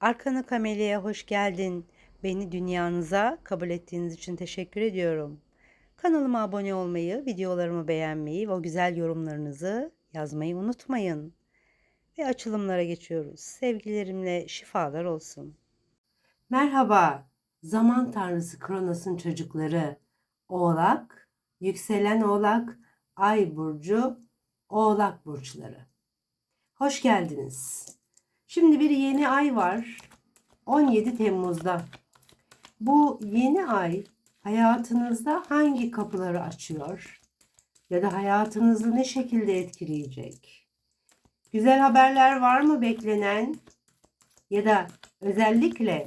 Arkana Kameli'ye hoş geldin. Beni dünyanıza kabul ettiğiniz için teşekkür ediyorum. Kanalıma abone olmayı, videolarımı beğenmeyi ve o güzel yorumlarınızı yazmayı unutmayın. Ve açılımlara geçiyoruz. Sevgilerimle şifalar olsun. Merhaba, zaman tanrısı Kronos'un çocukları. Oğlak, yükselen oğlak, ay burcu, oğlak burçları. Hoş geldiniz. Şimdi bir yeni ay var. 17 Temmuz'da. Bu yeni ay hayatınızda hangi kapıları açıyor? Ya da hayatınızı ne şekilde etkileyecek? Güzel haberler var mı beklenen? Ya da özellikle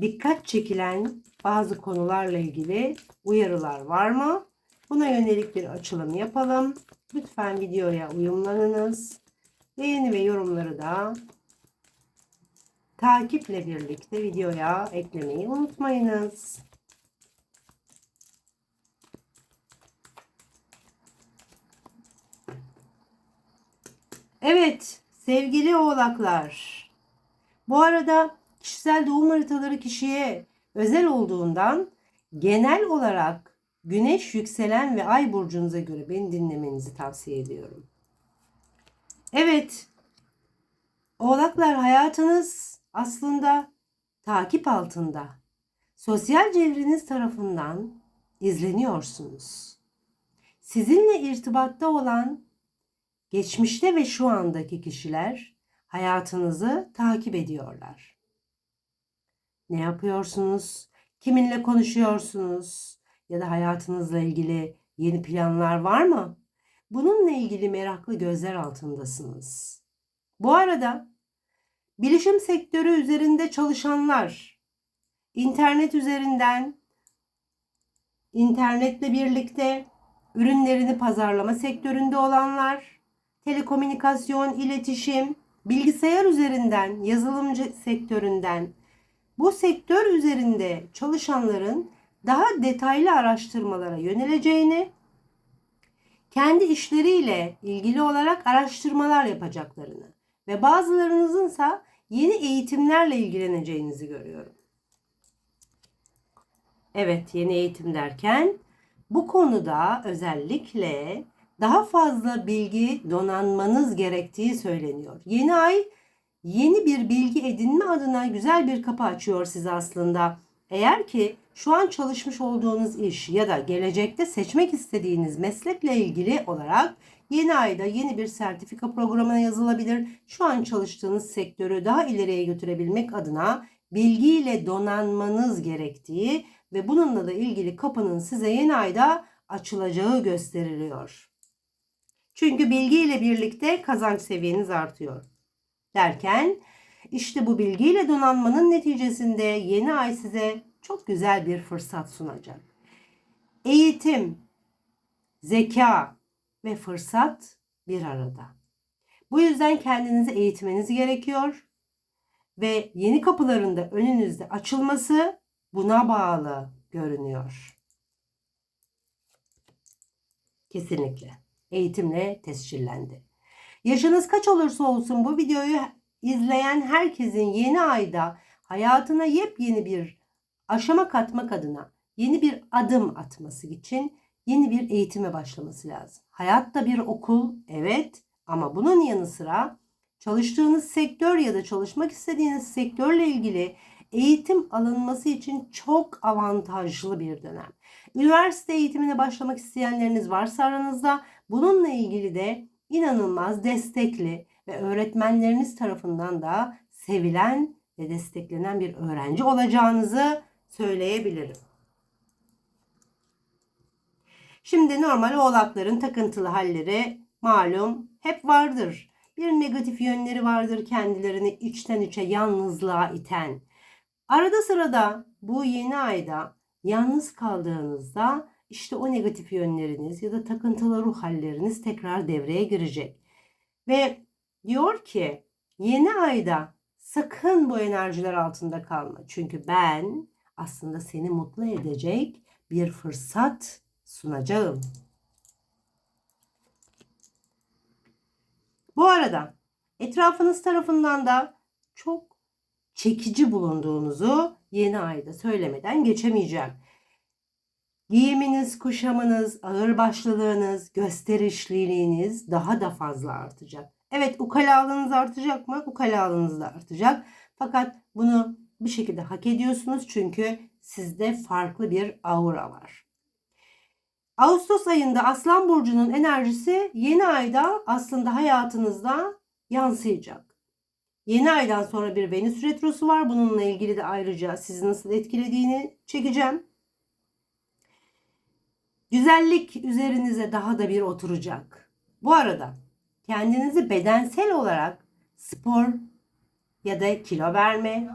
dikkat çekilen bazı konularla ilgili uyarılar var mı? Buna yönelik bir açılım yapalım. Lütfen videoya uyumlanınız. Beğeni ve yorumları da takiple birlikte videoya eklemeyi unutmayınız. Evet sevgili oğlaklar. Bu arada kişisel doğum haritaları kişiye özel olduğundan genel olarak güneş, yükselen ve ay burcunuza göre beni dinlemenizi tavsiye ediyorum. Evet, oğlaklar hayatınız aslında takip altında. Sosyal çevreniz tarafından izleniyorsunuz. Sizinle irtibatta olan geçmişte ve şu andaki kişiler hayatınızı takip ediyorlar. Ne yapıyorsunuz? Kiminle konuşuyorsunuz? Ya da hayatınızla ilgili yeni planlar var mı? Bununla ilgili meraklı gözler altındasınız. Bu arada bilişim sektörü üzerinde çalışanlar, internet üzerinden, internetle birlikte ürünlerini pazarlama sektöründe olanlar, telekomünikasyon, iletişim, bilgisayar üzerinden, yazılımcı sektöründen, bu sektör üzerinde çalışanların daha detaylı araştırmalara yöneleceğini, kendi işleriyle ilgili olarak araştırmalar yapacaklarını ve bazılarınızınsa yeni eğitimlerle ilgileneceğinizi görüyorum. Evet, yeni eğitim derken bu konuda özellikle daha fazla bilgi donanmanız gerektiği söyleniyor. Yeni ay yeni bir bilgi edinme adına güzel bir kapı açıyor size aslında. Eğer ki şu an çalışmış olduğunuz iş ya da gelecekte seçmek istediğiniz meslekle ilgili olarak yeni ayda yeni bir sertifika programına yazılabilir. Şu an çalıştığınız sektörü daha ileriye götürebilmek adına bilgiyle donanmanız gerektiği ve bununla da ilgili kapının size yeni ayda açılacağı gösteriliyor. Çünkü bilgiyle birlikte kazanç seviyeniz artıyor. Derken işte bu bilgiyle donanmanın neticesinde yeni ay size çok güzel bir fırsat sunacak. Eğitim, zeka ve fırsat bir arada. Bu yüzden kendinizi eğitmeniz gerekiyor ve yeni kapıların da önünüzde açılması buna bağlı görünüyor. Kesinlikle. Eğitimle tescillendi. Yaşınız kaç olursa olsun bu videoyu izleyen herkesin yeni ayda hayatına yepyeni bir aşama katmak adına yeni bir adım atması için yeni bir eğitime başlaması lazım. Hayatta bir okul evet ama bunun yanı sıra çalıştığınız sektör ya da çalışmak istediğiniz sektörle ilgili eğitim alınması için çok avantajlı bir dönem. Üniversite eğitimine başlamak isteyenleriniz varsa aranızda bununla ilgili de inanılmaz destekli ve öğretmenleriniz tarafından da sevilen ve desteklenen bir öğrenci olacağınızı söyleyebilirim. Şimdi normal oğlakların takıntılı halleri malum hep vardır. Bir negatif yönleri vardır kendilerini içten içe yalnızlığa iten. Arada sırada bu yeni ayda yalnız kaldığınızda işte o negatif yönleriniz ya da takıntılı ruh halleriniz tekrar devreye girecek. Ve diyor ki yeni ayda sakın bu enerjiler altında kalma. Çünkü ben aslında seni mutlu edecek bir fırsat sunacağım. Bu arada etrafınız tarafından da çok çekici bulunduğunuzu yeni ayda söylemeden geçemeyeceğim. Giyiminiz, kuşamınız, ağırbaşlılığınız, gösterişliliğiniz daha da fazla artacak. Evet ukalalığınız artacak mı? Ukalalığınız da artacak. Fakat bunu bir şekilde hak ediyorsunuz çünkü sizde farklı bir aura var. Ağustos ayında Aslan Burcu'nun enerjisi yeni ayda aslında hayatınızda yansıyacak. Yeni aydan sonra bir Venüs retrosu var. Bununla ilgili de ayrıca sizi nasıl etkilediğini çekeceğim. Güzellik üzerinize daha da bir oturacak. Bu arada kendinizi bedensel olarak spor ya da kilo verme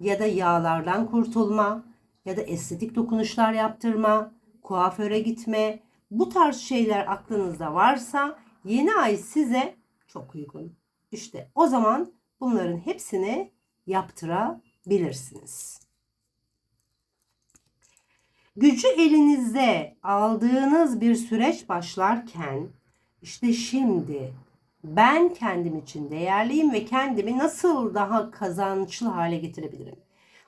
ya da yağlardan kurtulma ya da estetik dokunuşlar yaptırma, kuaföre gitme bu tarz şeyler aklınızda varsa yeni ay size çok uygun. İşte o zaman bunların hepsini yaptırabilirsiniz. Gücü elinizde aldığınız bir süreç başlarken işte şimdi ben kendim için değerliyim ve kendimi nasıl daha kazançlı hale getirebilirim?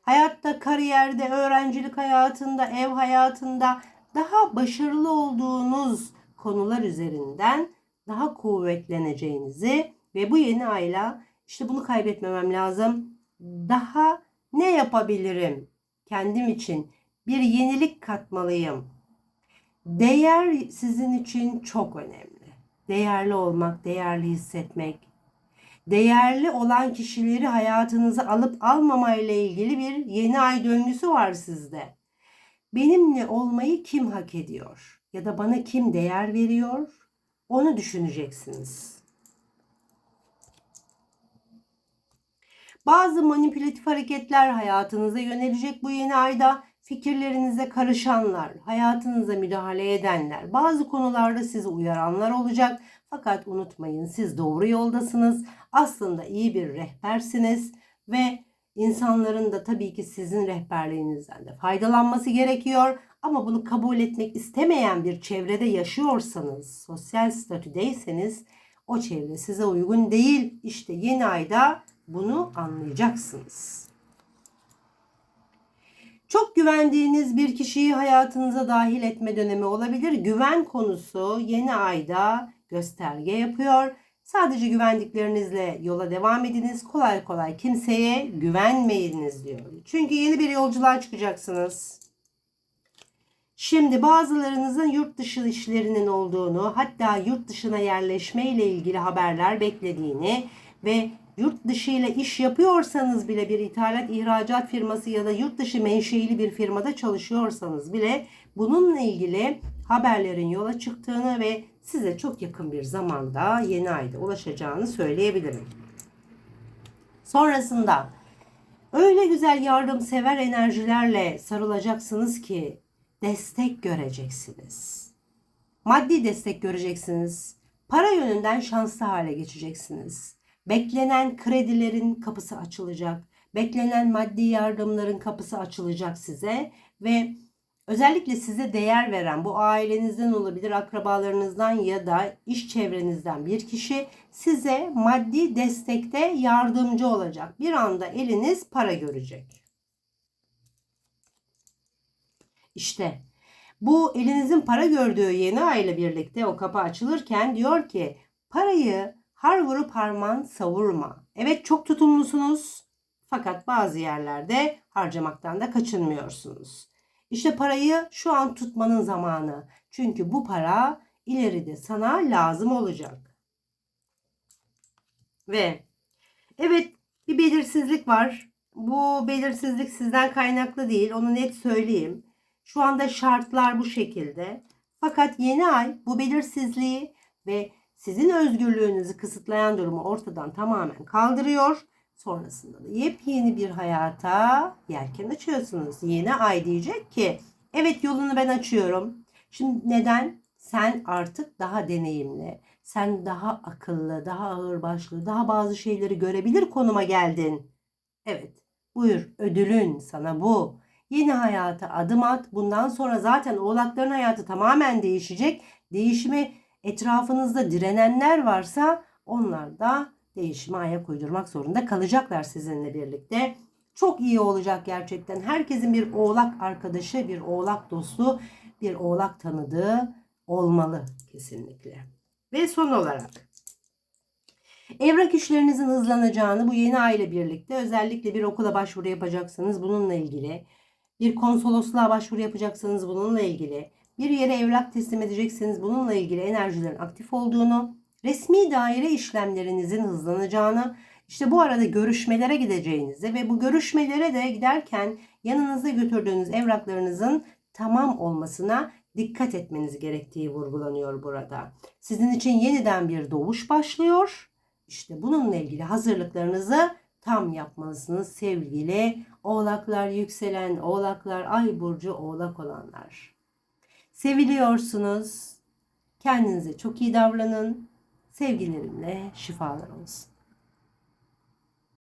Hayatta, kariyerde, öğrencilik hayatında, ev hayatında daha başarılı olduğunuz konular üzerinden daha kuvvetleneceğinizi ve bu yeni ayla işte bunu kaybetmemem lazım. Daha ne yapabilirim kendim için? Bir yenilik katmalıyım. Değer sizin için çok önemli. Değerli olmak, değerli hissetmek, değerli olan kişileri hayatınıza alıp almama ile ilgili bir yeni ay döngüsü var sizde. Benimle olmayı kim hak ediyor? Ya da bana kim değer veriyor? Onu düşüneceksiniz. Bazı manipülatif hareketler hayatınıza yönelecek bu yeni ayda. Fikirlerinize karışanlar, hayatınıza müdahale edenler, bazı konularda sizi uyaranlar olacak. Fakat unutmayın siz doğru yoldasınız. Aslında iyi bir rehbersiniz ve insanların da tabii ki sizin rehberliğinizden de faydalanması gerekiyor. Ama bunu kabul etmek istemeyen bir çevrede yaşıyorsanız, sosyal statüdeyseniz o çevre size uygun değil. İşte yeni ayda bunu anlayacaksınız. Çok güvendiğiniz bir kişiyi hayatınıza dahil etme dönemi olabilir. Güven konusu yeni ayda gösterge yapıyor. Sadece güvendiklerinizle yola devam ediniz. Kolay kolay kimseye güvenmeyiniz diyor. Çünkü yeni bir yolculuğa çıkacaksınız. Şimdi bazılarınızın yurt dışı işlerinin olduğunu, hatta yurt dışına yerleşme ile ilgili haberler beklediğini ve yurt dışı ile iş yapıyorsanız bile bir ithalat ihracat firması ya da yurt dışı menşeili bir firmada çalışıyorsanız bile bununla ilgili haberlerin yola çıktığını ve size çok yakın bir zamanda yeni ayda ulaşacağını söyleyebilirim. Sonrasında öyle güzel yardımsever enerjilerle sarılacaksınız ki destek göreceksiniz. Maddi destek göreceksiniz. Para yönünden şanslı hale geçeceksiniz. Beklenen kredilerin kapısı açılacak. Beklenen maddi yardımların kapısı açılacak size ve özellikle size değer veren bu ailenizden olabilir, akrabalarınızdan ya da iş çevrenizden bir kişi size maddi destekte yardımcı olacak. Bir anda eliniz para görecek. İşte bu elinizin para gördüğü yeni ay ile birlikte o kapı açılırken diyor ki parayı har vurup harman savurma. Evet çok tutumlusunuz fakat bazı yerlerde harcamaktan da kaçınmıyorsunuz. İşte parayı şu an tutmanın zamanı. Çünkü bu para ileride sana lazım olacak. Ve evet bir belirsizlik var. Bu belirsizlik sizden kaynaklı değil. Onu net söyleyeyim. Şu anda şartlar bu şekilde. Fakat yeni ay bu belirsizliği ve sizin özgürlüğünüzü kısıtlayan durumu ortadan tamamen kaldırıyor. Sonrasında da yepyeni bir hayata yelken açıyorsunuz. Yeni ay diyecek ki evet yolunu ben açıyorum. Şimdi neden? Sen artık daha deneyimli, sen daha akıllı, daha ağırbaşlı, daha bazı şeyleri görebilir konuma geldin. Evet, buyur ödülün sana bu. Yeni hayata adım at. Bundan sonra zaten oğlakların hayatı tamamen değişecek. Değişimi etrafınızda direnenler varsa onlar da değişime ayak uydurmak zorunda kalacaklar sizinle birlikte. Çok iyi olacak gerçekten. Herkesin bir oğlak arkadaşı, bir oğlak dostu, bir oğlak tanıdığı olmalı kesinlikle. Ve son olarak evrak işlerinizin hızlanacağını bu yeni ay ile birlikte özellikle bir okula başvuru yapacaksanız bununla ilgili, bir konsolosluğa başvuru yapacaksanız bununla ilgili, bir yere evrak teslim edecekseniz bununla ilgili enerjilerin aktif olduğunu, resmi daire işlemlerinizin hızlanacağını, işte bu arada görüşmelere gideceğinizi ve bu görüşmelere de giderken yanınızda götürdüğünüz evraklarınızın tamam olmasına dikkat etmeniz gerektiği vurgulanıyor burada. Sizin için yeniden bir doğuş başlıyor. İşte bununla ilgili hazırlıklarınızı tam yapmalısınız sevgili oğlaklar, yükselen oğlaklar, ay burcu oğlak olanlar. Seviliyorsunuz. Kendinize çok iyi davranın. Sevgilerimle şifalar olsun.